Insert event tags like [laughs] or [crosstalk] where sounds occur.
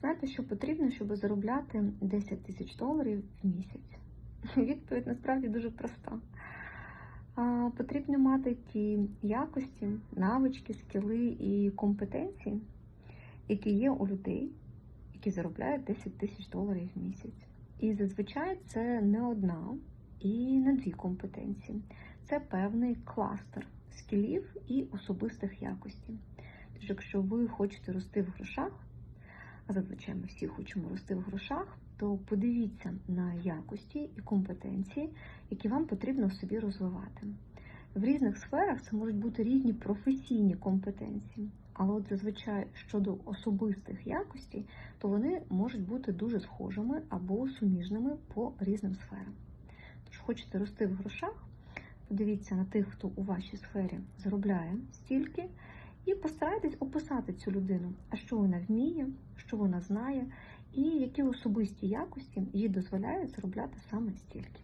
Знаєте, що потрібно, щоб заробляти 10 тисяч доларів в місяць? [laughs] Відповідь насправді дуже проста. Потрібно мати ті якості, навички, скіли і компетенції, які є у людей, які заробляють 10 тисяч доларів в місяць. І зазвичай це не одна і не дві компетенції. Це певний кластер скілів і особистих якостей. Тож, якщо ви хочете рости в грошах, зазвичай ми всі хочемо рости в грошах, то подивіться на якості і компетенції, які вам потрібно в собі розвивати. В різних сферах це можуть бути різні професійні компетенції, але от зазвичай щодо особистих якостей, то вони можуть бути дуже схожими або суміжними по різним сферам. Тож хочете рости в грошах, подивіться на тих, хто у вашій сфері заробляє стільки, і постарайтесь описати цю людину, а що вона вміє, що вона знає, і які особисті якості їй дозволяють заробляти саме стільки.